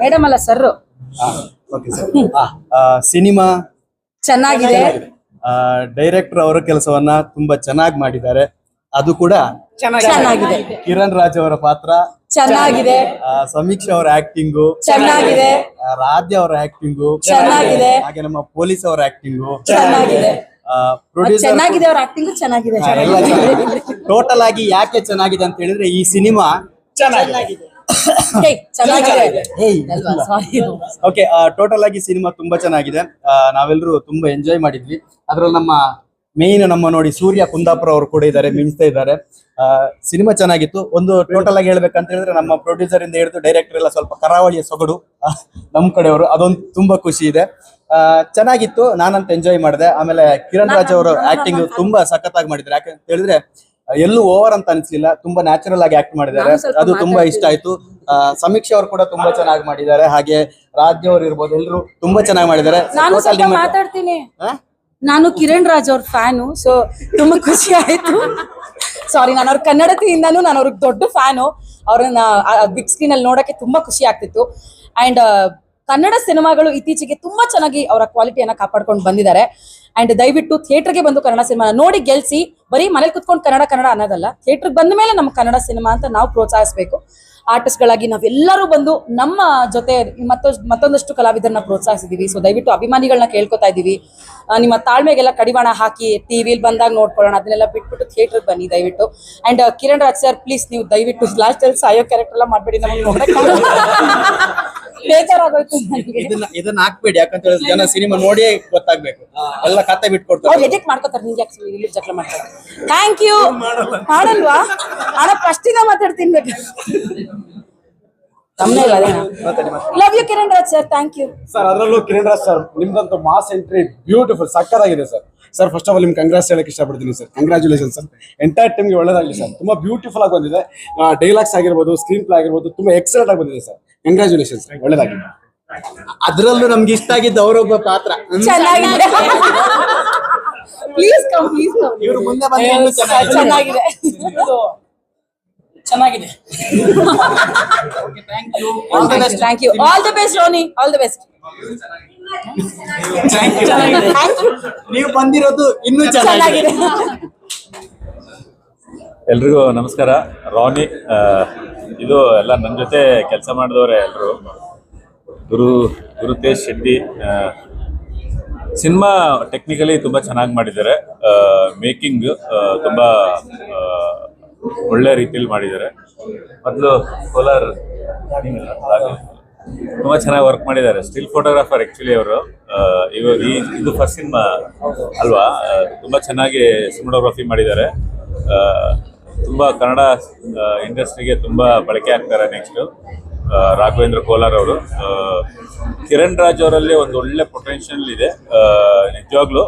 Madam ಅಲ್ಲ sir okay sir cinema ಚೆನ್ನಾಗಿದೆ. Director ಅವರ ಕೆಲಸವನ್ನ ತುಂಬಾ ಚೆನ್ನಾಗಿ ಮಾಡಿದ್ದಾರೆ. ಅದು ಕೂಡ ಚೆನ್ನಾಗಿದೆ. ಕಿರಣ್ ರಾಜ್ ಅವರ ಪಾತ್ರ. ಚೆನ್ನಾಗಿದೆ. ಆ, ಸಮೀಕ್ಷಾ ಅವರ ಆಕ್ಟಿಂಗು ಚೆನ್ನಾಗಿದೆ. ರಾಧ್ಯ ಅವರ ಆಕ್ಟಿಂಗು ಚೆನ್ನಾಗಿದೆ. ಹಾಗೆ ನಮ್ಮ ಪೊಲೀಸ್ ಅವರ ಆಕ್ಟಿಂಗು ಚೆನ್ನಾಗಿದೆ. ಪ್ರೊಡ್ಯೂಸರ್ ಚೆನ್ನಾಗಿದೆ ಅವ್ರ ಆಕ್ಟಿಂಗ್ ಚೆನ್ನಾಗಿದೆ. ಟೋಟಲ್ ಆಗಿ ಯಾಕೆ ಚೆನ್ನಾಗಿದೆ ಅಂತ ಹೇಳಿದ್ರೆ ಈ ಸಿನಿಮಾ ಚೆನ್ನಾಗಿದೆ. ಓಕೆ ಟೋಟಲ್ ಆಗಿ ಸಿನಿಮಾ ತುಂಬಾ ಚೆನ್ನಾಗಿದೆ. ನಾವೆಲ್ಲರೂ ತುಂಬಾ ಎಂಜಾಯ್ ಮಾಡಿದ್ವಿ. ಅದ್ರಲ್ಲಿ ನಮ್ಮ ಮೇನ್ ನಮ್ಮ ನೋಡಿ ಸೂರ್ಯ ಕುಂದಾಪುರ ಅವರು ಕೂಡ ಇದ್ದಾರೆ ಮಿಂಚ್ತಾ ಇದ್ದಾರೆ. ಸಿನಿಮಾ ಚೆನ್ನಾಗಿತ್ತು. ಒಂದು ಟೋಟಲ್ ಆಗಿ ಹೇಳ್ಬೇಕಂತ ಹೇಳಿದ್ರೆ ನಮ್ಮ ಪ್ರೊಡ್ಯೂಸರ್ ಇಂದ ಹಿಡಿದು ಡೈರೆಕ್ಟರ್ ಎಲ್ಲ ಸ್ವಲ್ಪ ಕರಾವಳಿಯ ಸೊಗಡು ನಮ್ ಕಡೆಯವರು. ಅದೊಂದು ತುಂಬಾ ಖುಷಿ ಇದೆ. ಚೆನ್ನಾಗಿತ್ತು. ನಾನಂತ ಎಂಜಾಯ್ ಮಾಡಿದೆ. ಆಮೇಲೆ ಕಿರಣ್ ರಾಜ್ ಅವರು ಆಕ್ಟಿಂಗ್ ತುಂಬಾ ಸಖತ್ತಾಗಿ ಮಾಡಿದ್ರು ಯಾಕಂತ ಹೇಳಿದ್ರೆ ಎಲ್ಲೂ ಓವರ್ ಅಂತ ಅನ್ಸಿಲ್ಲ ತುಂಬಾ ನ್ಯಾಚುರಲ್ ಆಗಿ ಆಕ್ಟ್ ಮಾಡಿದ್ದಾರೆ. ಅದು ತುಂಬಾ ಇಷ್ಟ ಆಯ್ತು. ಸಮೀಕ್ಷೆ ಅವರು ಕೂಡ ತುಂಬಾ ಚೆನ್ನಾಗಿ ಮಾಡಿದ್ದಾರೆ. ಹಾಗೆ ರಾಜ್ಯ ಅವರು ಇರ್ಬೋದು ಎಲ್ಲರೂ ತುಂಬಾ ಚೆನ್ನಾಗಿ ಮಾಡಿದ್ದಾರೆ. ನಾನು ಮಾತಾಡ್ತೀನಿ. ನಾನು ಕಿರಣ್ ರಾಜ್ ಅವ್ರ ಫ್ಯಾನು ಸೊ ತುಂಬಾ ಖುಷಿ ಆಯ್ತು. ಸಾರಿ ನಾನು ಅವ್ರ ಕನ್ನಡತಿಯಿಂದಾನು ನಾನು ಅವ್ರಿಗೆ ದೊಡ್ಡ ಫ್ಯಾನು. ಅವ್ರನ್ನ ಬಿಗ್ ಸ್ಕ್ರೀನ್ ಅಲ್ಲಿ ನೋಡಕ್ಕೆ ತುಂಬಾ ಖುಷಿ ಆಗ್ತಿತ್ತು. ಅಂಡ್ ಕನ್ನಡ ಸಿನಿಮಾಗಳು ಇತ್ತೀಚೆಗೆ ತುಂಬಾ ಚೆನ್ನಾಗಿ ಅವರ ಕ್ವಾಲಿಟಿಯನ್ನ ಕಾಪಾಡ್ಕೊಂಡು ಬಂದಿದ್ದಾರೆ. ಅಂಡ್ ದಯವಿಟ್ಟು ಥಿಯೇಟರ್ಗೆ ಬಂದು ಕನ್ನಡ ಸಿನಿಮಾ ನೋಡಿ ಗೆಲ್ಸಿ ಬರೀ ಮನೇಲಿ ಕುತ್ಕೊಂಡು ಕನ್ನಡ ಕನ್ನಡ ಅನ್ನೋದಲ್ಲ ಥಿಯೇಟರ್ಗೆ ಬಂದ ಮೇಲೆ ನಮ್ಮ ಕನ್ನಡ ಸಿನಿಮಾ ಅಂತ ನಾವು ಪ್ರೋತ್ಸಾಹಿಸಬೇಕು. ಆರ್ಟಿಸ್ಟ್ಗಳಾಗಿ ನಾವೆಲ್ಲರೂ ಬಂದು ನಮ್ಮ ಜೊತೆ ಮತ್ತೊಂದು ಮತ್ತೊಂದಷ್ಟು ಕಲಾವಿದರನ್ನ ಪ್ರೋತ್ಸಾಹಿಸಿದೀವಿ. ಸೊ ದಯವಿಟ್ಟು ಅಭಿಮಾನಿಗಳನ್ನ ಕೇಳ್ಕೊತಾ ಇದೀವಿ. ಆ, ನಿಮ್ಮ ತಾಳ್ಮೆಗೆಲ್ಲ ಕಡಿವಾಣ ಹಾಕಿ ಟಿವಿಲಿ ಬಂದಾಗ ನೋಡ್ಕೊಳ್ಳೋಣ ಅದನ್ನೆಲ್ಲ ಬಿಟ್ಬಿಟ್ಟು ಥಿಯೇಟರ್ ಬನ್ನಿ ದಯವಿಟ್ಟು. And Kiran Raj sir please ನೀವು ದಯವಿಟ್ಟು ಲಾಸ್ಟ್ ಅಲ್ಲಿ ಸಾಯೋ ಕ್ಯಾರೆಕ್ಟರ್ ಎಲ್ಲ ಮಾಡ್ಬೇಡಿ ನಮಗೆ ಬೇಜಾರಾಗೋಯ್ತು ನನಗೆ. ಇದನ್ನ ಇದನ್ನ ಹಾಕ್ಬೇಡಿ ಯಾಕಂತ ಹೇಳಿದ್ರೆ ಜನ ಸಿನಿಮಾ ನೋಡಿ ಗೊತ್ತಾಗ್ಬೇಕು. ಎಲ್ಲ ಕತೆ ಅವ್ರು ಬಿಟ್ಕೊಡ್ತಾರೆ ಎಡಿಟ್ ಮಾಡ್ಕೋತಾರೆ ನಿಂಗೆ ಯಾಕೆ ಇಲ್ಲಿ ಜಗಳ ಮಾಡ್ತಾರೆ. ಥ್ಯಾಂಕ್ ಯು ಮಾಡಲ್ವಾ? ಅಣ್ಣ ಫಸ್ಟ್ ಇಂದ ಮಾತಾಡ್ತೀನಿ ಬೇಕು ತಮ್ಮನೇ ಇಲ್ಲ love you Kiran Raj sir thank you sir ಅದರಲ್ಲೂ ಕಿರಣ್ ರಾಜ್ ಸರ್ ನಿಮ್ದಂತೂ ಮಾಸ್ ಎಂಟ್ರಿ ಬ್ಯೂಟಿಫುಲ್ ಸಕ್ಕತ್ತಾಗಿದೆ sir sir first of all ನಿಮ್ಗೆ ಕಂಗ್ರಾಸ್ ಹೇಳಕ್ ಇಷ್ಟಪಡ್ತೀನಿ ಸರ್ ಕಂಗ್ರಾಚುಲೇಷನ್ ಸರ್ ಎಂಟೈರ್ ಟೀಮ್ಗೆ ಒಳ್ಳೇದಾಗಲಿ ಸರ್ ತುಂಬಾ ಬ್ಯೂಟಿಫುಲ್ ಆಗಿ ಬಂದಿದೆ. ಡೈಲಾಗ್ಸ್ ಆಗಿರ್ಬೋದು ಸ್ಕ್ರೀನ್ ಪ್ಲೇ ಆಗಿರ್ಬೋದು ತುಂಬಾ ಎಕ್ಸಲೆಂಟ್ ಆಗಿ ಬಂದಿದೆ ಸರ್ ಕಂಗ್ರಾಚುಲೇಷನ್ ಸರ್ ಒಳ್ಳೇದಾಗಿ ಅದ್ರಲ್ಲೂ ನಮ್ಗೆ ಇಷ್ಟ ಆಗಿದ್ದ ಅವರೊಬ್ಬ ಪಾತ್ರ. ಚೆನ್ನಾಗಿದೆ. ಪ್ಲೀಸ್ ಕಮ್ ಪ್ಲೀಸ್ ಕಮ್ ಇವ್ರು ಮುಂದೆ ಬಂದ್ರೆ ಇನ್ನೂ ಚೆನ್ನಾಗಿದೆ. ಚೆನ್ನಾಗಿದೆ. ಚೆನ್ನಾಗಿದೆ. Thank you all the best Roni all the best ನೀವು ಬಂದಿರೋದು ಇನ್ನೂ ಚೆನ್ನಾಗಿದೆ. ಎಲ್ರಿಗೂ ನಮಸ್ಕಾರ. ರಾನಿ ಆ, ಇದು ಎಲ್ಲ ನನ್ನ ಜೊತೆ ಕೆಲಸ ಮಾಡಿದವರೇ ಎಲ್ಲರೂ ಗುರು ಗುರುತೇಜ್ ಶೆಟ್ಟಿ ಸಿನಿಮಾ ಟೆಕ್ನಿಕಲಿ ತುಂಬ ಚೆನ್ನಾಗಿ ಮಾಡಿದ್ದಾರೆ. ಮೇಕಿಂಗ್ ತುಂಬ ಒಳ್ಳೆ ರೀತಿಯಲ್ಲಿ ಮಾಡಿದ್ದಾರೆ. ಮೊದಲು ಕೋಲಾರ್ ತುಂಬ ಚೆನ್ನಾಗಿ ವರ್ಕ್ ಮಾಡಿದ್ದಾರೆ. ಸ್ಟಿಲ್ ಫೋಟೋಗ್ರಾಫರ್ ಆ್ಯಕ್ಚುಲಿ ಅವರು. ಇವಾಗ ಈ ಇದು ಫಸ್ಟ್ ಸಿನಿಮಾ ಅಲ್ವಾ? ತುಂಬ ಚೆನ್ನಾಗಿ ಸಿನಿಮಾಟೋಗ್ರಫಿ ಮಾಡಿದ್ದಾರೆ. ತುಂಬ ಕನ್ನಡ ಇಂಡಸ್ಟ್ರಿಗೆ ತುಂಬ ಬಳಕೆ ಆಗ್ತಾರೆ ನೆಕ್ಸ್ಟು ರಾಘವೇಂದ್ರ ಕೋಲಾರ್ ಅವರು. ಕಿರಣ್ ರಾಜ್ ಅವರಲ್ಲಿ ಒಂದು ಒಳ್ಳೆ ಪೊಟೆನ್ಷಿಯಲ್ ಇದೆ. ನಿಜವಾಗ್ಲೂ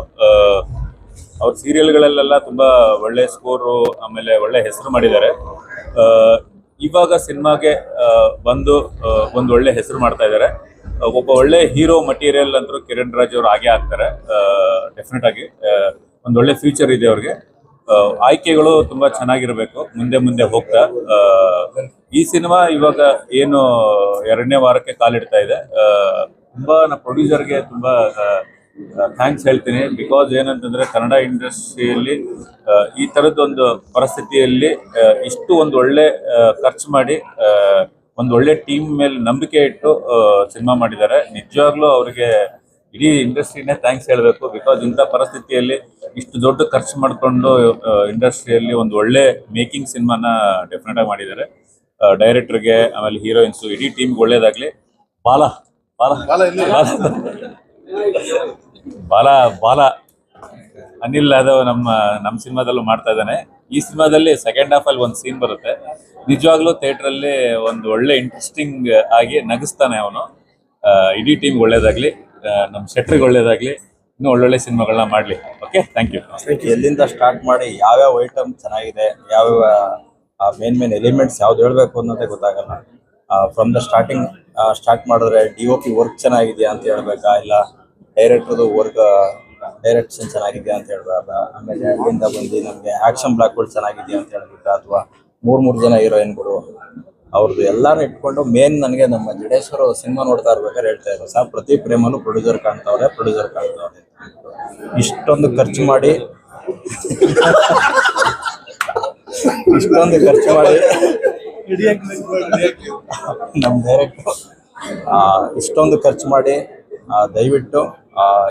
ಅವ್ರ ಸೀರಿಯಲ್ಗಳಲ್ಲೆಲ್ಲ ತುಂಬಾ ಒಳ್ಳೆ ಸ್ಕೋರು ಆಮೇಲೆ ಒಳ್ಳೆ ಹೆಸರು ಮಾಡಿದ್ದಾರೆ. ಇವಾಗ ಸಿನಿಮಾಗೆ ಬಂದು ಒಂದು ಒಳ್ಳೆ ಹೆಸರು ಮಾಡ್ತಾ ಇದ್ದಾರೆ. ಒಬ್ಬ ಒಳ್ಳೆ ಹೀರೋ ಮಟೀರಿಯಲ್ ಅಂತೂ ಕಿರಣ್ ರಾಜ್ ಅವರು ಆಗೇ ಆಗ್ತಾರೆ ಡೆಫಿನೆಟ್ ಆಗಿ ಒಂದು ಒಳ್ಳೆ ಫ್ಯೂಚರ್ ಇದೆ ಅವ್ರಿಗೆ. ಆಯ್ಕೆಗಳು ತುಂಬಾ ಚೆನ್ನಾಗಿರ್ಬೇಕು. ಮುಂದೆ ಮುಂದೆ ಹೋಗ್ತಾ. ಈ ಸಿನಿಮಾ ಇವಾಗ ಏನು ಎರಡನೇ ವಾರಕ್ಕೆ ಕಾಲಿಡ್ತಾ ಇದೆ. ತುಂಬಾ ನಮ್ಮ ಪ್ರೊಡ್ಯೂಸರ್ಗೆ ತುಂಬಾ ಥ್ಯಾಂಕ್ಸ್ ಹೇಳ್ತೀನಿ. ಬಿಕಾಸ್ ಏನಂತಂದ್ರೆ ಕನ್ನಡ ಇಂಡಸ್ಟ್ರಿಯಲ್ಲಿ ಈ ತರದ ಒಂದು ಪರಿಸ್ಥಿತಿಯಲ್ಲಿ ಇಷ್ಟು ಒಂದು ಒಳ್ಳೆ ಖರ್ಚು ಮಾಡಿ ಒಂದು ಒಳ್ಳೆ ಟೀಮ್ ಮೇಲೆ ನಂಬಿಕೆ ಇಟ್ಟು ಸಿನಿಮಾ ಮಾಡಿದ್ದಾರೆ. ನಿಜವಾಗ್ಲೂ ಅವರಿಗೆ ಇಡೀ ಇಂಡಸ್ಟ್ರಿನೇ ಥ್ಯಾಂಕ್ಸ್ ಹೇಳಬೇಕು. ಬಿಕಾಸ್ ಇಂಥ ಪರಿಸ್ಥಿತಿಯಲ್ಲಿ ಇಷ್ಟು ದೊಡ್ಡ ಖರ್ಚು ಮಾಡಿಕೊಂಡು ಇಂಡಸ್ಟ್ರಿಯಲ್ಲಿ ಒಂದು ಒಳ್ಳೆ ಮೇಕಿಂಗ್ ಸಿನಿಮಾನ ಡೆಫಿನೆಟ್ ಆಗಿ ಮಾಡಿದ್ದಾರೆ. ಡೈರೆಕ್ಟರ್ಗೆ ಆಮೇಲೆ ಹೀರೋಯಿನ್ಸು ಇಡೀ ಟೀಮ್ಗೆ ಒಳ್ಳೇದಾಗಲಿ. ಬಾಲ ಬಾಲ. ಬಾಲ ಬಾಲ. ಬಾಲ ಅನಿಲ್ ಯಾದವ್ ನಮ್ಮ ನಮ್ಮ ಸಿನಿಮಾದಲ್ಲೂ ಮಾಡ್ತಾ ಇದ್ದಾನೆ. ಈ ಸಿನಿಮಾದಲ್ಲಿ ಸೆಕೆಂಡ್ ಹಾಫ್ ಅಲ್ಲಿ ಒಂದು ಸೀನ್ ಬರುತ್ತೆ. ನಿಜವಾಗ್ಲೂ ಥಿಯೇಟರ್ ಅಲ್ಲಿ ಒಂದು ಒಳ್ಳೆ ಇಂಟ್ರೆಸ್ಟಿಂಗ್ ಆಗಿ ನಗಿಸ್ತಾನೆ ಅವನು. ಇಡೀ ಟೀಮ್ ಒಳ್ಳೇದಾಗ್ಲಿ. ನಮ್ಮ ಶೆಟ್ರಿಗೆ ಒಳ್ಳೇದಾಗ್ಲಿ ಇನ್ನೂ ಒಳ್ಳೊಳ್ಳೆ ಸಿನಿಮಾಗಳನ್ನ ಮಾಡ್ಲಿ. ಓಕೆ ಥ್ಯಾಂಕ್ ಯು ಎಲ್ಲಿಂದ ಸ್ಟಾರ್ಟ್ ಮಾಡಿ, ಯಾವ್ಯಾವ ಐಟಮ್ ಚೆನ್ನಾಗಿದೆ, ಯಾವ್ಯಾವ ಮೇನ್ ಮೇನ್ ಎಲಿಮೆಂಟ್ಸ್ ಯಾವ್ದು ಹೇಳ್ಬೇಕು ಅನ್ನೋದೇ ಗೊತ್ತಾಗಲ್ಲ. ಫ್ರಮ್ ದ ಸ್ಟಾರ್ಟಿಂಗ್ ಸ್ಟಾರ್ಟ್ ಮಾಡಿದ್ರೆ ಡಿ ಒ ಪಿ ವರ್ಕ್ ಚೆನ್ನಾಗಿದೆಯಾ ಅಂತ ಹೇಳ್ಬೇಕಾ? ಇಲ್ಲ ಡೈರೆಕ್ಟರ್ದು ವರ್ಕ್ ಡೈರೆಕ್ಷನ್ ಚೆನ್ನಾಗಿದೆಯಾ ಅಂತ ಹೇಳ್ಬೇಕ ಆಮೇಲೆ ಅಲ್ಲಿಂದ ಬಂದು ನಮಗೆ ಆಕ್ಷನ್ ಬ್ಲಾಕ್ಗಳು ಚೆನ್ನಾಗಿದೆಯಾ ಅಂತ ಹೇಳ್ಬೇಕಾ? ಅಥವಾ ಮೂರು ಮೂರು ಜನ ಹೀರೋಯಿನ್ಗಳು ಅವ್ರದ್ದು ಎಲ್ಲಾನು ಇಟ್ಕೊಂಡು ಮೇನ್ ನನಗೆ ನಮ್ಮ ಜಡೇಶ್ವರ ಸಿನಿಮಾ ನೋಡ್ತಾ ಇರ್ಬೇಕಾದ್ರೆ ಹೇಳ್ತಾ ಇದ್ರು, ಸರ್, ಪ್ರತಿ ಪ್ರೇಮನು ಪ್ರೊಡ್ಯೂಸರ್ ಕಾಣ್ತಾವ್ರೆ ಪ್ರೊಡ್ಯೂಸರ್ ಕಾಣ್ತಾವ್ರೆ ಇಷ್ಟೊಂದು ಖರ್ಚು ಮಾಡಿ ಇಷ್ಟೊಂದು ಖರ್ಚು ಮಾಡಿ ನಮ್ಮ ಡೈರೆಕ್ಟರ್ ಇಷ್ಟೊಂದು ಖರ್ಚು ಮಾಡಿ ದಯವಿಟ್ಟು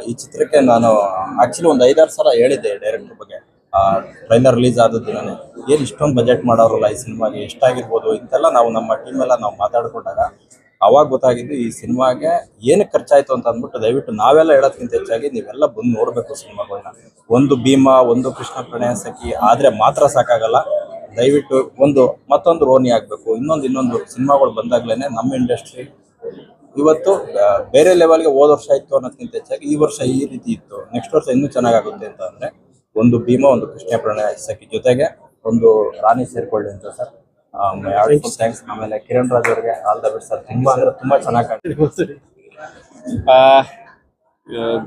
ಈ ಚಿತ್ರಕ್ಕೆ ನಾನು ಆಕ್ಚುಲಿ ಒಂದು ಐದಾರು ಸಲ ಹೇಳಿದ್ದೆ ಡೈರೆಕ್ಟರ್ ಬಗ್ಗೆ. ಟ್ರೈಲರ್ ರಿಲೀಸ್ ಆದ ದಿನನೇ ಏನು ಇಷ್ಟೊಂದು ಬಜೆಟ್ ಮಾಡೋರಲ್ಲ ಈ ಸಿನಿಮಾಗೆ, ಎಷ್ಟಾಗಿರ್ಬೋದು ಇಂತೆಲ್ಲ ನಾವು ನಮ್ಮ ಟೀಮ್ ಎಲ್ಲ ನಾವು ಮಾತಾಡ್ಕೊಂಡಾಗ ಅವಾಗ ಗೊತ್ತಾಗಿದ್ದು ಈ ಸಿನಿಮಾಗೆ ಏನಕ್ಕೆ ಖರ್ಚಾಯ್ತು ಅಂತ ಅಂದ್ಬಿಟ್ಟು ದಯವಿಟ್ಟು ನಾವೆಲ್ಲ ಹೇಳೋದ್ಕಿಂತ ಹೆಚ್ಚಾಗಿ ನೀವೆಲ್ಲ ಬಂದು ನೋಡಬೇಕು ಸಿನಿಮಾಗಳನ್ನ ಒಂದು ಭೀಮಾ, ಒಂದು ಕೃಷ್ಣ ಪ್ರಣಯ ಸಖಿ ಆದ್ರೆ ಮಾತ್ರ ಸಾಕಾಗಲ್ಲ. ದಯವಿಟ್ಟು ಒಂದು ಮತ್ತೊಂದು ರೋನಿ ಆಗಬೇಕು, ಇನ್ನೊಂದು ಇನ್ನೊಂದು ಸಿನಿಮಾಗಳು ಬಂದಾಗ್ಲೇನೆ ನಮ್ಮ ಇಂಡಸ್ಟ್ರಿ ಇವತ್ತು ಬೇರೆ ಲೆವೆಲ್ಗೆ ಹೋದ ವರ್ಷ ಇತ್ತು ಅನ್ನೋದಕ್ಕಿಂತ ಹೆಚ್ಚಾಗಿ ಈ ವರ್ಷ ಈ ರೀತಿ ಇತ್ತು. ನೆಕ್ಸ್ಟ್ ವರ್ಷ ಇನ್ನೂ ಚೆನ್ನಾಗಾಗುತ್ತೆ ಅಂತ ಅಂದ್ರೆ ಒಂದು ಭೀಮ ಒಂದು ಕೃಷ್ಣ ಪ್ರಣಯ ಸಖಿ ಜೊತೆಗೆ ಒಂದು ರಾಣಿ ಸೇರ್ಕೊಳ್ಳಿ ಅಂತ ಸರ್. ಥ್ಯಾಂಕ್ಸ್ ಆಮೇಲೆ ಕಿರಣ್ ರಾಜ್ ಅವರಿಗೆ ಆಲ್ ದ ಬೆಸ್ಟ್ ಸರ್. ತುಂಬಾ ಅಂದ್ರೆ ತುಂಬಾ ಚೆನ್ನಾಗಿ ಕಾಣ್ತೀವಿ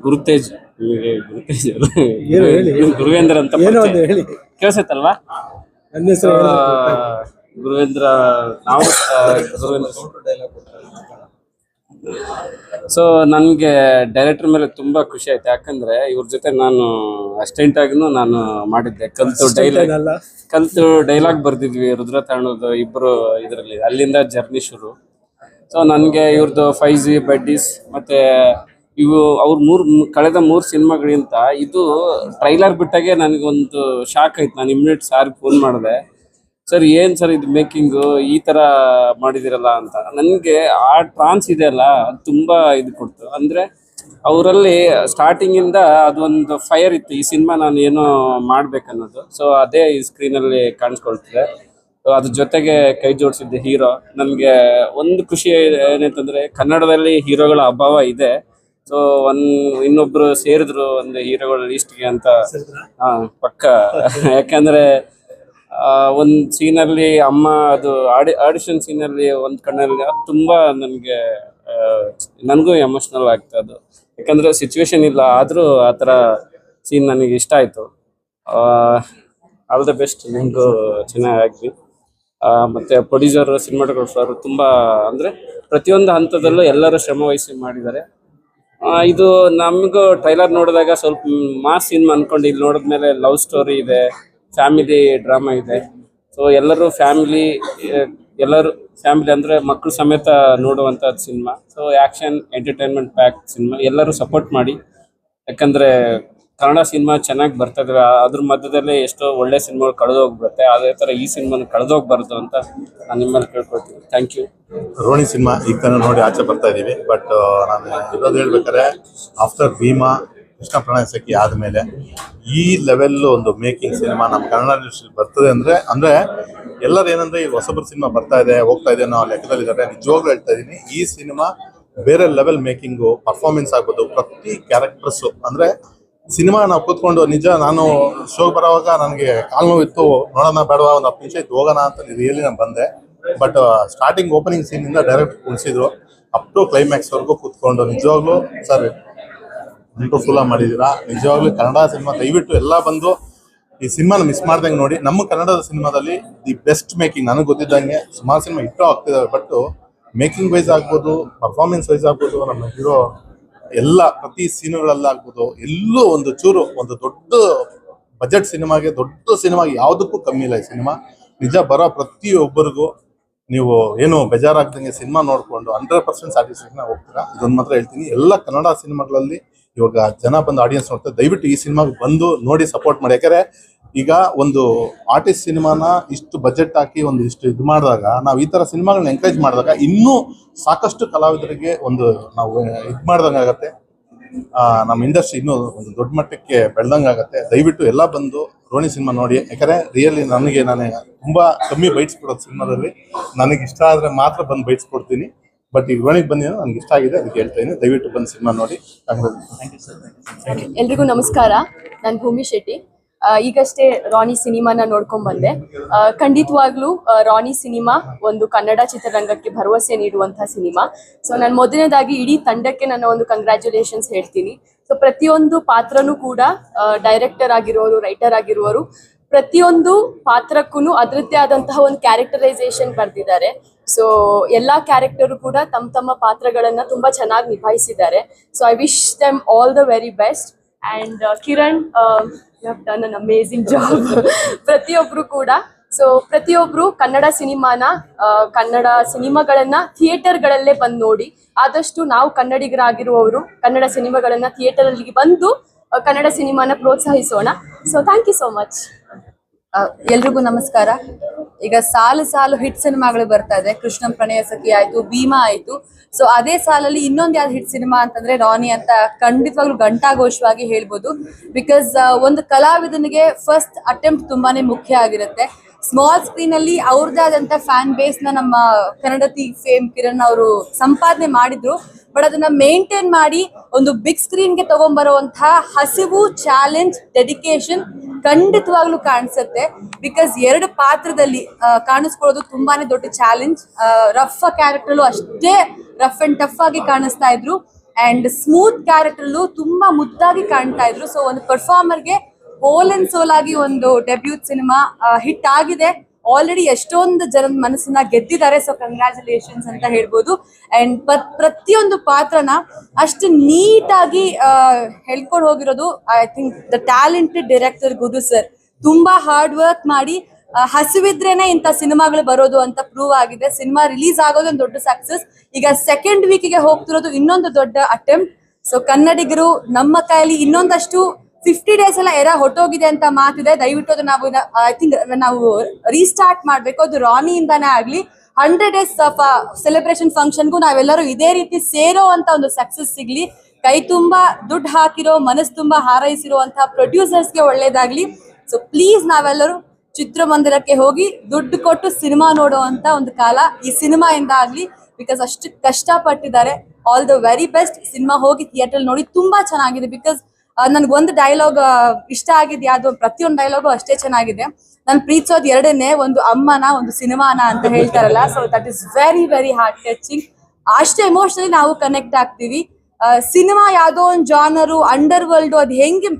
ಗುರುತೇಜ್ ಗುರುತೇಜ್ ಗುರುವೇಂದ್ರ ಅಂತ ಕೇಳಿಸತ್ತಲ್ವಾ ಗುರುವೇಂದ್ರ ನಾವು ಗುರುವೇಂದ್ರ. ಸೊ ನನಗೆ ಡೈರೆಕ್ಟರ್ ಮೇಲೆ ತುಂಬಾ ಖುಷಿ ಆಯ್ತು. ಯಾಕಂದ್ರೆ ಇವ್ರ ಜೊತೆ ನಾನು ಅಸಿಸ್ಟೆಂಟ್ ಆಗಿನೂ ನಾನು ಮಾಡಿದ್ದೆ. ಕಲ್ತು ಡೈಲಾಗ್ ಕಲ್ತು ಡೈಲಾಗ್ ಬರ್ದಿದ್ವಿ ರುದ್ರ ತಾಣದ ಇಬ್ರು ಇದರಲ್ಲಿ. ಅಲ್ಲಿಂದ ಜರ್ನಿ ಶುರು. ಸೊ ನನಗೆ ಇವ್ರದ್ದು ಫೈವ್ ಜಿ ಬಡ್ಡೀಸ್ ಮತ್ತೆ ಇವು ಅವ್ರ ಮೂರ್ ಕಳೆದ ಮೂರು ಸಿನಿಮಾಗಳಿಂತ ಇದು ಟ್ರೈಲರ್ ಬಿಟ್ಟಾಗೆ ನನಗೊಂದು ಶಾಕ್ ಆಯ್ತು. ನಾನು ಇಮ್ಮಿಡಿಯೇಟ್ ಸಾರ್ ಫೋನ್ ಮಾಡಿದೆ. ಸರ್ ಏನ್ ಸರ್ ಇದು ಮೇಕಿಂಗ್ ಈ ತರ ಮಾಡಿದಿರಲ್ಲ ಅಂತ. ನನಗೆ ಆ ಟ್ರಾನ್ಸ್ ಇದೆ ಅಲ್ಲ ಅದು ತುಂಬಾ ಇದು ಕೊಡ್ತು. ಅಂದ್ರೆ ಅವರಲ್ಲಿ ಸ್ಟಾರ್ಟಿಂಗ್ ಇಂದ ಅದೊಂದು ಫೈರ್ ಇತ್ತು. ಈ ಸಿನಿಮಾ ನಾನು ಏನೋ ಮಾಡ್ಬೇಕನ್ನೋದು. ಸೊ ಅದೇ ಈ ಸ್ಕ್ರೀನ್ ಅಲ್ಲಿ ಕಾಣಿಸ್ಕೊಳ್ತಿದೆ. ಸೊ ಅದ್ರ ಜೊತೆಗೆ ಕೈ ಜೋಡಿಸಿದ್ದೆ ಹೀರೋ. ನನಗೆ ಒಂದು ಖುಷಿ ಏನಂತಂದ್ರೆ ಕನ್ನಡದಲ್ಲಿ ಹೀರೋಗಳ ಅಭಾವ ಇದೆ. ಸೊ ಒಂದ್ ಇನ್ನೊಬ್ರು ಸೇರಿದ್ರು ಒಂದು ಹೀರೋಗಳ ಲಿಸ್ಟ್ಗೆ ಅಂತ. ಹಾ ಪಕ್ಕ. ಯಾಕಂದ್ರೆ ಒಂದ್ ಸೀನಲ್ಲಿ ಅಮ್ಮ ಅದು ಆಡಿ, ಆಡಿಷನ್ ಸೀನಲ್ಲಿ ಒಂದು ಕಣ್ಣಲ್ಲಿ ಅದು ತುಂಬ ನನಗೆ ನನಗೂ ಎಮೋಷ್ನಲ್ ಆಗ್ತಾ ಅದು ಯಾಕಂದರೆ ಸಿಚುವೇಶನ್ ಇಲ್ಲ, ಆದರೂ ಆ ಥರ ಸೀನ್ ನನಗೆ ಇಷ್ಟ ಆಯ್ತು. ಆಲ್ ದ ಬೆಸ್ಟ್ ನಿಮ್ದು ಚೆನ್ನಾಗಿ. ಮತ್ತೆ ಪ್ರೊಡ್ಯೂಸರ್ ಸಿನಿಮಾಟೋಗ್ರಫರ್ ತುಂಬಾ, ಅಂದ್ರೆ ಪ್ರತಿಯೊಂದು ಹಂತದಲ್ಲೂ ಎಲ್ಲರೂ ಶ್ರಮ ವಹಿಸಿ ಮಾಡಿದ್ದಾರೆ. ಇದು ನಮಗೂ ಟ್ರೈಲರ್ ನೋಡಿದಾಗ ಸ್ವಲ್ಪ ಮಾಸ್ ಸಿನಿಮಾ ಅಂದ್ಕೊಂಡು ಇಲ್ಲಿ ನೋಡಿದ್ಮೇಲೆ ಲವ್ ಸ್ಟೋರಿ ಇದೆ. ಫ್ಯಾಮಿಲಿ ಡ್ರಾಮಾ ಇದೆ. ಸೊ ಎಲ್ಲರೂ ಫ್ಯಾಮಿಲಿ ಎಲ್ಲರೂ ಫ್ಯಾಮಿಲಿ ಅಂದರೆ ಮಕ್ಕಳು ಸಮೇತ ನೋಡುವಂಥದ್ದು cinema. So action entertainment pack cinema. ಎಲ್ಲರೂ ಸಪೋರ್ಟ್ ಮಾಡಿ. ಯಾಕಂದರೆ ಕನ್ನಡ ಸಿನಿಮಾ ಚೆನ್ನಾಗಿ ಬರ್ತದೆ. ಅದ್ರ ಮಧ್ಯದಲ್ಲೇ ಎಷ್ಟೋ ಒಳ್ಳೆ ಸಿನಿಮಾಗಳು ಕಳೆದೋಗ್ಬಿಡುತ್ತೆ ಅದೇ ಥರ ಈ ಸಿನಿಮಾನ ಕಳೆದೋಗ್ಬಾರ್ದು ಅಂತ ನಾನು ನಿಮ್ಮಲ್ಲಿ ಕೇಳ್ಕೊಳ್ತೀನಿ. ಥ್ಯಾಂಕ್ ಯು ರೋಣಿ ಸಿನಿಮಾ ಈಗ ನೋಡಿ ಆಚೆ ಬರ್ತಾ ಇದ್ದೀವಿ ಬಟ್ ನಾನು ಇರೋದು ಹೇಳ್ಬೇಕಾದ್ರೆ ಆಫ್ಟರ್ ಭೀಮಾ ಕೃಷ್ಣ ಪ್ರಣಯ ಸಖಿ ಆದಮೇಲೆ ಈ ಲೆವೆಲ್ ಒಂದು ಮೇಕಿಂಗ್ ಸಿನಿಮಾ ನಮ್ಮ ಕನ್ನಡ ಇಂಡಸ್ಟ್ರಿ ಬರ್ತದೆ ಅಂದ್ರೆ ಅಂದ್ರೆ ಎಲ್ಲರೂ ಏನಂದ್ರೆ ಈ ಹೊಸಬ್ರು ಸಿನಿಮಾ ಬರ್ತಾ ಇದೆ, ಹೋಗ್ತಾ ಇದೆ ಅನ್ನೋ ಲೆಕ್ಕದಲ್ಲಿದ್ದಾರೆ. ನಿಜವಾಗ್ಲೂ ಹೇಳ್ತಾ ಇದ್ದೀನಿ ಈ ಸಿನಿಮಾ ಬೇರೆ ಲೆವೆಲ್ ಮೇಕಿಂಗು ಪರ್ಫಾರ್ಮೆನ್ಸ್ ಆಗ್ಬೋದು. ಪ್ರತಿ ಕ್ಯಾರೆಕ್ಟರ್ಸು ಅಂದ್ರೆ ಸಿನಿಮಾ ನಾವು ಕೂತ್ಕೊಂಡು ನಿಜ ನಾನು ಶೋ ಬರೋವಾಗ ನನಗೆ ಕಾಲು ನೋವಿತ್ತು, ನೋಡೋಣ ಬೇಡವಾ, ಒಂದು ಹತ್ತು ನಿಮಿಷ ಇದ್ದು ಹೋಗೋಣ ಅಂತ ರಿಯಲಿ ನಾನು ಬಂದೆ. ಬಟ್ ಸ್ಟಾರ್ಟಿಂಗ್ ಓಪನಿಂಗ್ ಸೀನಿಂದ ಡೈರೆಕ್ಟ್ ಕುಣಿಸಿದ್ರು ಅಪ್ ಟು ಕ್ಲೈಮ್ಯಾಕ್ಸ್ವರೆಗೂ ಕೂತ್ಕೊಂಡು ನಿಜವಾಗ್ಲೂ ಸರ್ ಆಗಿ ಮಾಡಿದ್ದೀರಾ? ನಿಜವಾಗ್ಲೂ ಕನ್ನಡ ಸಿನಿಮಾ ದಯವಿಟ್ಟು ಎಲ್ಲ ಬಂದು ಈ ಸಿನಿಮಾನ ಮಿಸ್ ಮಾಡ್ದಂಗೆ ನೋಡಿ. ನಮ್ಮ ಕನ್ನಡದ ಸಿನಿಮಾದಲ್ಲಿ ದಿ ಬೆಸ್ಟ್ ಮೇಕಿಂಗ್ ನನಗೆ ಗೊತ್ತಿದ್ದಂಗೆ ಸುಮಾರು ಸಿನಿಮಾ ಇಟ್ಟು ಆಗ್ತಿದ್ದಾವೆ ಬಟ್ ಮೇಕಿಂಗ್ ವೈಸ್ ಆಗ್ಬೋದು ಪರ್ಫಾರ್ಮೆನ್ಸ್ ವೈಸ್ ಆಗ್ಬೋದು, ನಮ್ಮ ಹೀರೋ ಎಲ್ಲ ಪ್ರತಿ ಸೀನುಗಳಲ್ಲಾಗ್ಬೋದು ಎಲ್ಲೂ ಒಂದು ಚೂರು ಒಂದು ದೊಡ್ಡ ಬಜೆಟ್ ಸಿನಿಮಾಗೆ, ದೊಡ್ಡ ಸಿನಿಮಾಗೆ ಯಾವುದಕ್ಕೂ ಕಮ್ಮಿ ಇಲ್ಲ ಈ ಸಿನಿಮಾ. ನಿಜ ಬರೋ ಪ್ರತಿಯೊಬ್ಬರಿಗೂ ನೀವು ಏನು ಬೇಜಾರಾಗ್ದಂಗೆ ಸಿನಿಮಾ ನೋಡ್ಕೊಂಡು ಹಂಡ್ರೆಡ್ ಪರ್ಸೆಂಟ್ ಸ್ಯಾಟಿಸ್ಫ್ಯಾಕ್ಷನ್ ಹೋಗ್ತೀರಾ ಇದೊಂದು ಮಾತ್ರ ಹೇಳ್ತೀನಿ. ಎಲ್ಲ ಕನ್ನಡ ಸಿನಿಮಾಗಳಲ್ಲಿ ಇವಾಗ ಜನ ಬಂದು ಆಡಿಯನ್ಸ್ ನೋಡ್ತಾರೆ. ದಯವಿಟ್ಟು ಈ ಸಿನಿಮಾಗೆ ಬಂದು ನೋಡಿ ಸಪೋರ್ಟ್ ಮಾಡಿ. ಯಾಕಂದ್ರೆ ಈಗ ಒಂದು ಆರ್ಟಿಸ್ಟ್ ಸಿನಿಮಾನ ಇಷ್ಟು ಬಜೆಟ್ ಹಾಕಿ ಒಂದು ಇಷ್ಟು ಇದು ಮಾಡಿದಾಗ, ನಾವು ಈ ತರ ಸಿನಿಮಾಗಳನ್ನ ಎಂಕರೇಜ್ ಮಾಡಿದಾಗ ಇನ್ನೂ ಸಾಕಷ್ಟು ಕಲಾವಿದರಿಗೆ ಒಂದು ನಾವು ಇದು ಮಾಡ್ದಂಗೆ ಆಗುತ್ತೆ. ನಮ್ಮ ಇಂಡಸ್ಟ್ರಿ ಇನ್ನೂ ಒಂದು ದೊಡ್ಡ ಮಟ್ಟಕ್ಕೆ ಬೆಳೆದಂಗೆ ಆಗುತ್ತೆ. ದಯವಿಟ್ಟು ಎಲ್ಲ ಬಂದು ರೋಣಿ ಸಿನಿಮಾ ನೋಡಿ. ಯಾಕಂದ್ರೆ ರಿಯಲಿ ನನಗೆ ನಾನು ತುಂಬಾ ಕಮ್ಮಿ ಬೈಟ್ಸ್ ಕೊಡೋದು ಸಿನಿಮಾದಲ್ಲಿ. ನನಗೆ ಇಷ್ಟ ಆದರೆ ಮಾತ್ರ ಬಂದು ಬೈಟ್ಸ್ ಕೊಡ್ತೀನಿ. ಬಟ್ ಈ ವಿವರಣೆಗೆ ಬಂದಿರೋ ನನಗೆ ಇಷ್ಟ ಆಗಿದೆ ಅದಕ್ಕೆ ಹೇಳ್ತಾ ಇದ್ದೀನಿ. ದಯವಿಟ್ಟು ಬಂದು ಸಿನಿಮಾ ನೋಡಿ. ಎಲ್ರಿಗೂ ನಮಸ್ಕಾರ. ನಾನು ಭೂಮಿ ಶೆಟ್ಟಿ. ಈಗಷ್ಟೇ ರಾಣಿ ಸಿನಿಮಾನ ನೋಡ್ಕೊಂಡ್ ಬಂದೆ. ಖಂಡಿತವಾಗ್ಲೂ ರಾಣಿ ಸಿನಿಮಾ ಒಂದು ಕನ್ನಡ ಚಿತ್ರರಂಗಕ್ಕೆ ಭರವಸೆ ನೀಡುವಂತಹ ಸಿನಿಮಾ. ಸೊ ನಾನು ಮೊದಲನೇದಾಗಿ ಇಡೀ ತಂಡಕ್ಕೆ ನನ್ನ ಒಂದು ಕಂಗ್ರ್ಯಾಚುಲೇಷನ್ಸ್ ಹೇಳ್ತೀನಿ. ಸೊ ಪ್ರತಿಯೊಂದು ಪಾತ್ರನೂ ಕೂಡ ಡೈರೆಕ್ಟರ್ ಆಗಿರೋರು ರೈಟರ್ ಆಗಿರುವವರು ಪ್ರತಿಯೊಂದು ಪಾತ್ರಕ್ಕೂ ಅದರದ್ದೇ ಆದಂತಹ ಒಂದು ಕ್ಯಾರೆಕ್ಟರೈಸೇಷನ್ ಬರ್ದಿದ್ದಾರೆ. ಸೊ ಎಲ್ಲಾ ಕ್ಯಾರೆಕ್ಟರ್ ಕೂಡ ತಮ್ಮ ತಮ್ಮ ಪಾತ್ರಗಳನ್ನ ತುಂಬಾ ಚೆನ್ನಾಗಿ ನಿಭಾಯಿಸಿದ್ದಾರೆ. So I wish them all the very best and Kiran done an amazing job ಪ್ರತಿಯೊಬ್ರು ಕೂಡ. ಸೊ ಪ್ರತಿಯೊಬ್ರು ಕನ್ನಡ ಸಿನಿಮಾನ ಕನ್ನಡ ಸಿನಿಮಾಗಳನ್ನ ಥಿಯೇಟರ್ಗಳಲ್ಲೇ ಬಂದು ನೋಡಿ. ಆದಷ್ಟು ನಾವು ಕನ್ನಡಿಗರಾಗಿರುವವರು ಕನ್ನಡ ಸಿನಿಮಾಗಳನ್ನ ಥಿಯೇಟರ್ ಅಲ್ಲಿ ಬಂದು ಕನ್ನಡ ಸಿನಿಮಾನ ಪ್ರೋತ್ಸಾಹಿಸೋಣ. So thank you so much ಎಲ್ರಿಗೂ ನಮಸ್ಕಾರ. ಈಗ ಸಾಲು ಸಾಲು ಹಿಟ್ ಸಿನಿಮಾಗಳು ಬರ್ತಾ ಇದೆ. ಕೃಷ್ಣಂ ಪ್ರಣಯ ಸಖಿ ಆಯ್ತು, ಭೀಮಾ ಆಯ್ತು. ಸೊ ಅದೇ ಸಾಲಲ್ಲಿ ಇನ್ನೊಂದು ಯಾವ್ದು ಹಿಟ್ ಸಿನಿಮಾ ಅಂತಂದ್ರೆ ರಾನಿ ಅಂತ ಖಂಡಿತವಾಗ್ಲೂ ಘಂಟಾಘೋಷವಾಗಿ ಹೇಳ್ಬೋದು. ಬಿಕಾಸ್ ಒಂದು ಕಲಾವಿದನಿಗೆ ಫಸ್ಟ್ ಅಟೆಂಪ್ಟ್ ತುಂಬಾನೇ ಮುಖ್ಯ ಆಗಿರುತ್ತೆ. ಸ್ಮಾಲ್ ಸ್ಕ್ರೀನ್ ಅಲ್ಲಿ ಅವ್ರದ್ದೇ ಆದಂತ ಫ್ಯಾನ್ ಬೇಸ್ನ ನಮ್ಮ ಕನ್ನಡತಿ ಫೇಮ್ ಕಿರಣ್ ಅವರು ಸಂಪಾದನೆ ಮಾಡಿದ್ರು. ಬಟ್ ಅದನ್ನ ಮೇಂಟೈನ್ ಮಾಡಿ ಒಂದು ಬಿಗ್ ಸ್ಕ್ರೀನ್ಗೆ ತಗೊಂಡ್ಬರುವಂತಹ ಹಸಿವು ಚಾಲೆಂಜ್ ಡೆಡಿಕೇಶನ್ ಖಂಡಿತವಾಗ್ಲೂ ಕಾಣಿಸುತ್ತೆ. ಬಿಕಾಸ್ ಎರಡು ಪಾತ್ರದಲ್ಲಿ ಕಾಣಿಸ್ಕೊಳ್ಳೋದು ತುಂಬಾನೇ ದೊಡ್ಡ ಚಾಲೆಂಜ್ ರಫ್ ಕ್ಯಾರೆಕ್ಟರ್ಲು ಅಷ್ಟೇ ರಫ್ ಅಂಡ್ ಟಫ್ ಆಗಿ ಕಾಣಿಸ್ತಾ ಇದ್ರು. ಅಂಡ್ ಸ್ಮೂತ್ ಕ್ಯಾರೆಕ್ಟರ್ಲು ತುಂಬಾ ಮುದ್ದಾಗಿ ಕಾಣ್ತಾ ಇದ್ರು. ಸೊ ಒಂದು ಪರ್ಫಾರ್ಮರ್ಗೆ ಹೋಲ್ ಅಂಡ್ ಸೋಲ್ ಆಗಿ ಒಂದು ಡೆಬ್ಯೂಟ್ ಸಿನಿಮಾ ಹಿಟ್ ಆಗಿದೆ. ಆಲ್ರೆಡಿ ಎಷ್ಟೊಂದು ಜನ ಮನಸ್ಸನ್ನ ಗೆದ್ದಿದ್ದಾರೆ. ಸೊ ಕಂಗ್ರ್ಯಾಚುಲೇಷನ್ಸ್ ಅಂತ ಹೇಳ್ಬೋದು. ಅಂಡ್ ಪ್ರತಿಯೊಂದು ಪಾತ್ರನ ಅಷ್ಟು ನೀಟಾಗಿ ಹೇಳ್ಕೊಂಡು ಹೋಗಿರೋದು I think the talented director Guru sir ತುಂಬಾ ಹಾರ್ಡ್ ವರ್ಕ್ ಮಾಡಿ ಹಸಿವಿದ್ರೇನೆ ಇಂಥ ಸಿನಿಮಾಗಳು ಬರೋದು ಅಂತ ಪ್ರೂವ್ ಆಗಿದೆ. ಸಿನಿಮಾ ರಿಲೀಸ್ ಆಗೋದು ಒಂದು ದೊಡ್ಡ ಸಕ್ಸಸ್ ಈಗ ಸೆಕೆಂಡ್ ವೀಕಿಗೆ ಹೋಗ್ತಿರೋದು ಇನ್ನೊಂದು ದೊಡ್ಡ ಅಟೆಂಪ್ಟ್ ಸೊ ಕನ್ನಡಿಗರು ನಮ್ಮ ಕೈಯಲ್ಲಿ ಇನ್ನೊಂದಷ್ಟು ಫಿಫ್ಟಿ ಡೇಸ್ ಎಲ್ಲ ಎರ ಹೊಟ್ಟೋಗಿದೆ ಅಂತ ಮಾತಿದೆ. ದಯವಿಟ್ಟು ಅದು ನಾವು ಐ ಥಿಂಕ್ ನಾವು ರೀಸ್ಟಾರ್ಟ್ ಮಾಡಬೇಕು. ಅದು ರಾನಿಯಿಂದಾನೇ ಆಗ್ಲಿ ಹಂಡ್ರೆಡ್ ಡೇಸ್ ಸೆಲೆಬ್ರೇಷನ್ ಫಂಕ್ಷನ್ಗೂ ನಾವೆಲ್ಲರೂ ಇದೇ ರೀತಿ ಸೇರೋ ಅಂತ ಒಂದು ಸಕ್ಸಸ್ ಸಿಗ್ಲಿ. ಕೈ ತುಂಬಾ ದುಡ್ಡು ಹಾಕಿರೋ, ಮನಸ್ಸು ತುಂಬಾ ಹಾರೈಸಿರುವಂತಹ ಪ್ರೊಡ್ಯೂಸರ್ಸ್ಗೆ ಒಳ್ಳೇದಾಗ್ಲಿ. ಸೊ ಪ್ಲೀಸ್ ನಾವೆಲ್ಲರೂ ಚಿತ್ರಮಂದಿರಕ್ಕೆ ಹೋಗಿ ದುಡ್ಡು ಕೊಟ್ಟು ಸಿನಿಮಾ ನೋಡುವಂತ ಒಂದು ಕಾಲ ಈ ಸಿನಿಮಾ ಇಂದ ಆಗ್ಲಿ ಬಿಕಾಸ್ ಅಷ್ಟು ಕಷ್ಟಪಟ್ಟಿದ್ದಾರೆ. All the very best cinema ಹೋಗಿ ಥಿಯೇಟರ್ ನೋಡಿ ತುಂಬಾ ಚೆನ್ನಾಗಿದೆ. ಬಿಕಾಸ್ ನನ್ಗೊಂದು ಡೈಲಾಗ್ ಇಷ್ಟ ಆಗಿದೆ. ಅದು ಪ್ರತಿಯೊಂದು ಡೈಲಾಗು ಅಷ್ಟೇ ಚೆನ್ನಾಗಿದೆ. ನಾನು ಪ್ರೀತಿಸೋದು ಎರಡನೇ ಒಂದು ಅಮ್ಮನ, ಒಂದು ಸಿನಿಮಾನ ಅಂತ ಹೇಳ್ತಾರಲ್ಲ. So that is very very heart touching ಅಷ್ಟು ಎಮೋಷನಲಿ ನಾವು ಕನೆಕ್ಟ್ ಆಗ್ತೀವಿ. ಸಿನಿಮಾ ಯಾವುದೋ ಒಂದು ಜಾನರು ಅಂಡರ್ ವರ್ಲ್ಡ್ ಅದು ಹೆಂಗೆ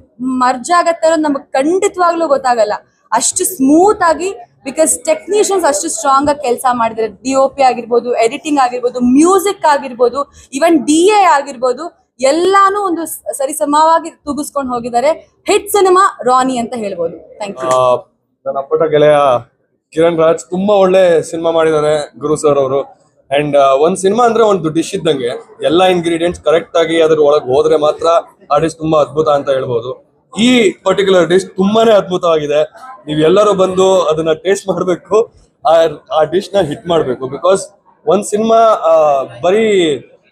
ಮರ್ಜ್ ಆಗತ್ತೆ ಅನ್ನೋದು ನಮಗೆ ಖಂಡಿತವಾಗ್ಲೂ ಗೊತ್ತಾಗಲ್ಲ. ಅಷ್ಟು ಸ್ಮೂತ್ ಆಗಿ ಬಿಕಾಸ್ ಟೆಕ್ನಿಷಿಯನ್ಸ್ ಅಷ್ಟು ಸ್ಟ್ರಾಂಗ್ ಆಗಿ ಕೆಲಸ ಮಾಡಿದ್ರೆ. ಡಿ ಒ ಪಿ ಆಗಿರ್ಬೋದು ಎಡಿಟಿಂಗ್ ಆಗಿರ್ಬೋದು ಮ್ಯೂಸಿಕ್ ಆಗಿರ್ಬೋದು ಈವನ್ ಡಿ ಎ ಆಗಿರ್ಬೋದು. ಎಲ್ಲಾನು ಒಂದು ಸರಿ ಸರಿಸಮವಾಗಿ ತೂಗಿಸ್ಕೊಂಡು ಹೋಗಿದ್ದಾರೆ. ಹಿಟ್ ಸಿನಿಮಾ ರಾನಿ ಅಂತ ಹೇಳ್ಬೋದು. ನನ್ನ ಅಪ್ಪಟ ಗೆಳೆಯ ಕಿರಣ್ ರಾಜ್ ತುಂಬಾ ಒಳ್ಳೆ ಸಿನಿಮಾ ಮಾಡಿದ್ದಾರೆ, ಗುರು ಸರ್ ಅವರು. ಅಂಡ್ ಒಂದ್ ಸಿನಿಮಾ ಅಂದ್ರೆ ಒಂದು ಡಿಶ್ ಇದ್ದಂಗೆ. ಎಲ್ಲಾ ಇಂಗ್ರೀಡಿಯೆಂಟ್ಸ್ ಕರೆಕ್ಟ್ ಆಗಿ ಅದ್ರ ಒಳಗೆ ಹೋದ್ರೆ ಮಾತ್ರ ಆ ಡಿಶ್ ತುಂಬಾ ಅದ್ಭುತ ಅಂತ ಹೇಳ್ಬೋದು. ಈ ಪರ್ಟಿಕ್ಯುಲರ್ ಡಿಶ್ ತುಂಬಾನೇ ಅದ್ಭುತವಾಗಿದೆ. ನೀವು ಎಲ್ಲರೂ ಬಂದು ಅದನ್ನ ಟೇಸ್ಟ್ ಮಾಡಬೇಕು, ಆ ಡಿಶ್ನ ಹಿಟ್ ಮಾಡಬೇಕು. ಬಿಕಾಸ್ ಒಂದ್ ಸಿನಿಮಾ ಬರೀ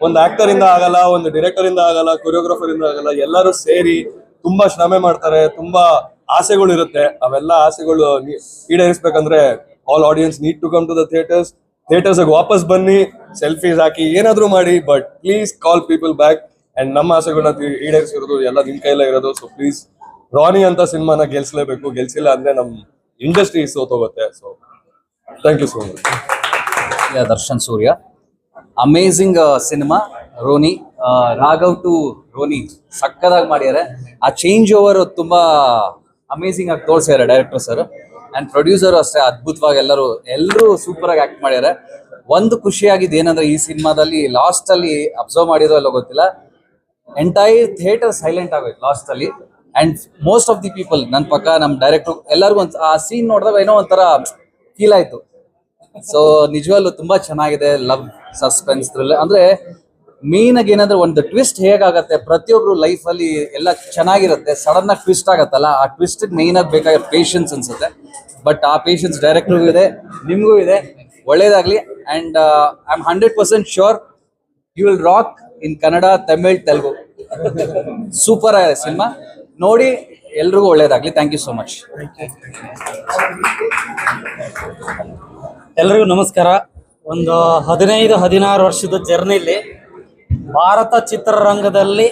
ಒಂದು ಆಕ್ಟರ್ ಇಂದ ಆಗಲ್ಲ, ಒಂದು ಡೈರೆಕ್ಟರ್ ಇಂದ ಆಗಲ್ಲ ಕೊರಿಯೋಗ್ರಾಫರ್ ಇಂದ ಆಗಲ್ಲ, ಎಲ್ಲರೂ ಸೇರಿ ತುಂಬಾ ಶ್ರಮೆ ಮಾಡ್ತಾರೆ, ತುಂಬಾ ಆಸೆಗಳು ಇರುತ್ತೆ. ಅವೆಲ್ಲ ಆಸೆಗಳು ಈಡೇರಿಸ್ಬೇಕಂದ್ರೆ all audience need to come to the theatres theatres ವಾಪಸ್ ಬನ್ನಿ ಸೆಲ್ಫೀಸ್ ಹಾಕಿ, ಏನಾದ್ರೂ ಮಾಡಿ but please call people back and ನಮ್ಮ ಆಸೆಗಳನ್ನ ಈಡೇರಿಸಿರೋದು ಎಲ್ಲ ನಿಮ್ ಕೈಲೇ ಇರೋದು. ಸೊ ಪ್ಲೀಸ್ ರಾನಿ ಅಂತ ಸಿನಿಮಾನ ಗೆಲ್ಸಲೇಬೇಕು. ಗೆಲ್ಸಿಲ್ಲ ಅಂದ್ರೆ ನಮ್ industry ಸೋತೋಗುತ್ತೆ. So thank you so much Darshan Surya. Amazing cinema ರೋನಿ ಆ, ರಾಘವ್ ಟು ರೋನಿ. ಸಕ್ಕದಾಗಿ ಮಾಡ್ಯಾರೆ. ಆ ಚೇಂಜ್ ಓವರ್ ತುಂಬಾ ಅಮೇಝಿಂಗ್ ಆಗಿ ತೋರಿಸ್ಯಾರೆ ಡೈರೆಕ್ಟರ್ ಸರ್ ಅಂಡ್ ಪ್ರೊಡ್ಯೂಸರ್ ಅಷ್ಟೇ ಅದ್ಭುತವಾಗಿ ಎಲ್ಲರೂ ಎಲ್ಲರೂ ಸೂಪರ್ ಆಗಿ ಆಕ್ಟ್ ಮಾಡ್ಯಾರೆ. ಒಂದು ಖುಷಿಯಾಗಿದ್ದು ಏನಂದ್ರೆ ಈ ಸಿನಿಮಾದಲ್ಲಿ ಲಾಸ್ಟ್ ಅಲ್ಲಿ ಅಬ್ಸರ್ವ್ ಮಾಡಿರೋ ಅಲ್ಲೋ ಗೊತ್ತಿಲ್ಲ. ಎಂಟೈರ್ ಥಿಯೇಟರ್ ಸೈಲೆಂಟ್ ಆಗೋಯ್ತು ಲಾಸ್ಟ್ ಅಲ್ಲಿ. And most of the people ನನ್ನ ಪಕ್ಕ ನಮ್ಮ ಡೈರೆಕ್ಟರ್ ಎಲ್ಲರಿಗೂ ಒಂದು ಆ ಸೀನ್ ನೋಡಿದಾಗ ಏನೋ ಒಂಥರ ಫೀಲ್ ಆಯ್ತು. ಸೊ ನಿಜವಾಗ್ಲೂ ತುಂಬಾ ಚೆನ್ನಾಗಿದೆ ಲವ್ ಸಸ್ಪೆನ್ಸ್ ಥ್ರಿಲ್ಲರ್ ಅಂದ್ರೆ ಆಗಿ ಏನಂದ್ರೆ ಒಂದು ಟ್ವಿಸ್ಟ್ ಹೇಗಾಗತ್ತೆ? ಪ್ರತಿಯೊಬ್ರು ಲೈಫ್ ಅಲ್ಲಿ ಎಲ್ಲ ಚೆನ್ನಾಗಿರುತ್ತೆ. ಸಡನ್ ಆಗಿ ಟ್ವಿಸ್ಟ್ ಆಗತ್ತಲ್ಲ? ಆ ಟ್ವಿಸ್ಟ್ ಮೇನ್ ಆಗಿ ಬೇಕಾಗಿರೋ ಪೇಷನ್ಸ್ ಅನ್ಸುತ್ತೆ. ಬಟ್ ಆ ಪೇಷನ್ಸ್ ಡೈರೆಕ್ಟ್ರಿಗೂ ಇದೆ, ನಿಮಗೂ ಇದೆ. ಒಳ್ಳೇದಾಗ್ಲಿ. And I am hundred percent sure you will rock in Kannada Tamil Telugu super ಆಗಿದೆ ಸಿನಿಮಾ ನೋಡಿ, ಎಲ್ರಿಗೂ ಒಳ್ಳೇದಾಗ್ಲಿ. ಥ್ಯಾಂಕ್ ಯು ಸೋ ಮಚ್ ಎಲ್ರಿಗೂ ನಮಸ್ಕಾರ. ಒಂದು ಹದಿನೈದು ಹದಿನಾರು ವರ್ಷದ ಜರ್ನಿಲಿ ಭಾರತ ಚಿತ್ರರಂಗದಲ್ಲಿ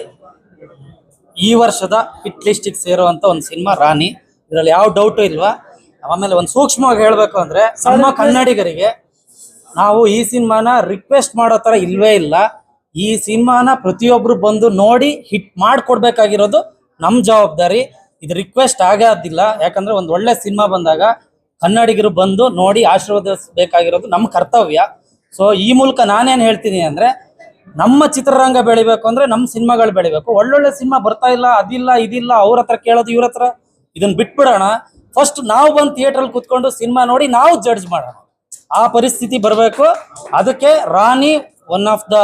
ಈ ವರ್ಷದ ಹಿಟ್ ಲಿಸ್ಟಿಗೆ ಸೇರುವಂತ ಒಂದು ಸಿನಿಮಾ ರಾಣಿ. ಇದರಲ್ಲಿ ಯಾವ ಡೌಟ್ ಇಲ್ವಾ? ಆಮೇಲೆ ಒಂದು ಸೂಕ್ಷ್ಮವಾಗಿ ಹೇಳಬೇಕು ಅಂದ್ರೆ ನಮ್ಮ ಕನ್ನಡಿಗರಿಗೆ ನಾವು ಈ ಸಿನಿಮಾನ ರಿಕ್ವೆಸ್ಟ್ ಮಾಡೋ ತರ ಇಲ್ವೇ ಇಲ್ಲ. ಈ ಸಿನಿಮಾನ ಪ್ರತಿಯೊಬ್ರು ಬಂದು ನೋಡಿ ಹಿಟ್ ಮಾಡಿಕೊಡ್ಬೇಕಾಗಿರೋದು ನಮ್ಮ ಜವಾಬ್ದಾರಿ. ಇದು ರಿಕ್ವೆಸ್ಟ್ ಆಗೇ ಆದಿಲ್ಲ ಯಾಕಂದ್ರೆ ಒಂದು ಒಳ್ಳೆ ಸಿನಿಮಾ ಬಂದಾಗ ಕನ್ನಡಿಗರು ಬಂದು ನೋಡಿ ಆಶೀರ್ವದಿಸಬೇಕಾಗಿರೋದು ನಮ್ಮ ಕರ್ತವ್ಯ. ಸೊ ಈ ಮೂಲಕ ನಾನೇನು ಹೇಳ್ತೀನಿ ಅಂದ್ರೆ, ನಮ್ಮ ಚಿತ್ರರಂಗ ಬೆಳಿಬೇಕು ಅಂದ್ರೆ ನಮ್ಮ ಸಿನಿಮಾಗಳು ಬೆಳಿಬೇಕು. ಒಳ್ಳೊಳ್ಳೆ ಸಿನಿಮಾ ಬರ್ತಾ ಇಲ್ಲ, ಅದಿಲ್ಲ, ಇದಿಲ್ಲ, ಅವ್ರ ಹತ್ರ ಕೇಳೋದು ಇವ್ರ ಹತ್ರ ಇದನ್ನ ಬಿಟ್ಬಿಡೋಣ. ಫಸ್ಟ್ ನಾವು ಬಂದು ಥಿಯೇಟ್ರಲ್ಲಿ ಕುತ್ಕೊಂಡು ಸಿನಿಮಾ ನೋಡಿ ನಾವು ಜಡ್ಜ್ ಮಾಡೋಣ. ಆ ಪರಿಸ್ಥಿತಿ ಬರಬೇಕು. ಅದಕ್ಕೆ Rani one of the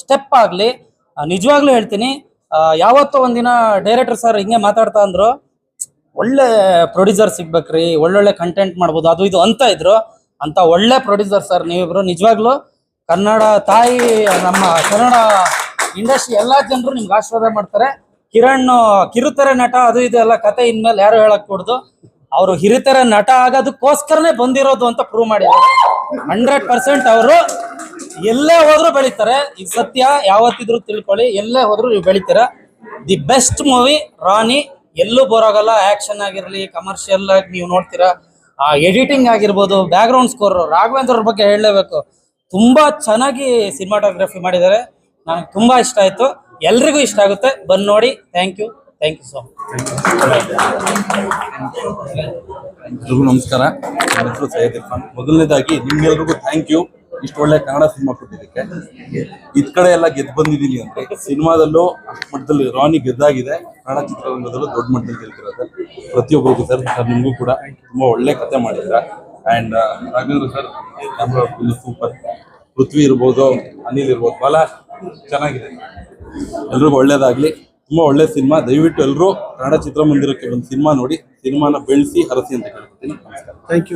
step ಆಗಲಿ ನಿಜವಾಗ್ಲೂ ಹೇಳ್ತೀನಿ ಯಾವತ್ತೋ ಒಂದಿನ ಡೈರೆಕ್ಟರ್ ಸರ್ ಹಿಂಗೆ ಮಾತಾಡ್ತಾ ಅಂದ್ರು ಒಳ್ಳೆ ಪ್ರೊಡ್ಯೂಸರ್ ಸಿಗ್ಬೇಕ್ರಿ, ಒಳ್ಳೊಳ್ಳೆ ಕಂಟೆಂಟ್ ಮಾಡ್ಬೋದು, ಅದು ಇದು ಅಂತ ಇದ್ರು. ಅಂತ ಒಳ್ಳೆ ಪ್ರೊಡ್ಯೂಸರ್ ಸರ್ ನೀವಿಬ್ರು ನಿಜವಾಗ್ಲೂ ಕನ್ನಡ ತಾಯಿ, ನಮ್ಮ ಕನ್ನಡ ಇಂಡಸ್ಟ್ರಿ ಎಲ್ಲಾ ಜನರು ನಿಮ್ಗೆ ಆಶೀರ್ವಾದ ಮಾಡ್ತಾರೆ. ಕಿರಣ್, ಕಿರುತೆರೆ ನಟ, ಅದು ಇದು ಎಲ್ಲ ಕತೆ ಇನ್ಮೇಲೆ ಯಾರು ಹೇಳಕ್ ಕೊಡ್ದು, ಅವರು ಹಿರಿತೆರೆ ನಟ ಆಗೋದಕ್ಕೋಸ್ಕರನೇ ಬಂದಿರೋದು ಅಂತ ಪ್ರೂವ್ ಮಾಡಿದ್ದಾರೆ. ಹಂಡ್ರೆಡ್ ಪರ್ಸೆಂಟ್ ಅವರು ಎಲ್ಲೇ ಹೋದ್ರು ಬೆಳಿತಾರೆ. ಈಗ ಸತ್ಯ ಯಾವತ್ತಿದ್ರು ತಿಳ್ಕೊಳ್ಳಿ, ಎಲ್ಲೇ ಹೋದ್ರು ನೀವು ಬೆಳಿತೀರಾ. ದಿ ಬೆಸ್ಟ್ ಮೂವಿ ರಾಣಿ ಎಲ್ಲೂ ಬರೋಗಲ್ಲ ಆಕ್ಷನ್ ಆಗಿರಲಿ ಕಮರ್ಷಿಯಲ್ ಆಗಿ ನೀವು ನೋಡ್ತೀರಾ. ಆ ಎಡಿಟಿಂಗ್ ಆಗಿರ್ಬೋದು ಬ್ಯಾಕ್ ಗ್ರೌಂಡ್ ಸ್ಕೋರ್ ರಾಘವೇಂದ್ರ ಬಗ್ಗೆ ಹೇಳಲೇಬೇಕು. ತುಂಬಾ ಚೆನ್ನಾಗಿ ಸಿನಿಮಾಟೋಗ್ರಫಿ ಮಾಡಿದ್ದಾರೆ. ನನಗೆ ತುಂಬಾ ಇಷ್ಟ ಆಯ್ತು. ಎಲ್ರಿಗೂ ಇಷ್ಟ ಆಗುತ್ತೆ. ಬಂದು ನೋಡಿ. Thank you thank you so much ಎಲ್ರಿಗೂ ನಮಸ್ಕಾರ. ನನ್ನ ಇರ್ಫಾನ್ ಮೊದಲನೇದಾಗಿ ನಿಮ್ಗೆಲ್ರಿಗೂ ಥ್ಯಾಂಕ್ ಯು ಇಷ್ಟು ಒಳ್ಳೆ ಕನ್ನಡ ಸಿನಿಮಾ ಕೊಟ್ಟಿದ್ದಕ್ಕೆ. ಇದ್ ಕಡೆ ಎಲ್ಲ ಗೆದ್ದು ಬಂದಿದ್ದೀನಿ ಅಂದ್ರೆ ಸಿನಿಮಾದಲ್ಲೂ ಮಟ್ಟದಲ್ಲಿ ರಾಣಿ ಗೆದ್ದಾಗಿದೆ. ಕನ್ನಡ ಚಿತ್ರರಂಗದಲ್ಲೂ ದೊಡ್ಡ ಮಟ್ಟದಲ್ಲಿ ಗೆಲ್ತಿರೋದು. ಪ್ರತಿಯೊಬ್ಬರಿಗೂ ಸರ್ ಸರ್, ನಿಮಗೂ ಕೂಡ ತುಂಬಾ ಒಳ್ಳೆ ಕತೆ ಮಾಡಿದ್ರ. And Raghavendra sir camera super Prithvi ಇರ್ಬೋದು, ಅನಿಲ್ ಇರ್ಬೋದು, ಬಹಳ ಚೆನ್ನಾಗಿದೆ. ಎಲ್ರಿಗೂ ಒಳ್ಳೇದಾಗ್ಲಿ. ತುಂಬಾ ಒಳ್ಳೆ ಸಿನಿಮಾ. ದಯವಿಟ್ಟು ಎಲ್ಲರೂ ಕನ್ನಡ ಚಿತ್ರಮಂದಿರಕ್ಕೆ ಬಂದು ಸಿನಿಮಾ ನೋಡಿ, ಸಿನಿಮಾನ ಬೆಳೆಸಿ, ಹರಸಿ ಅಂತ ಕೇಳ್ಕೊತೀನಿ. ನಮಸ್ಕಾರ. Thank you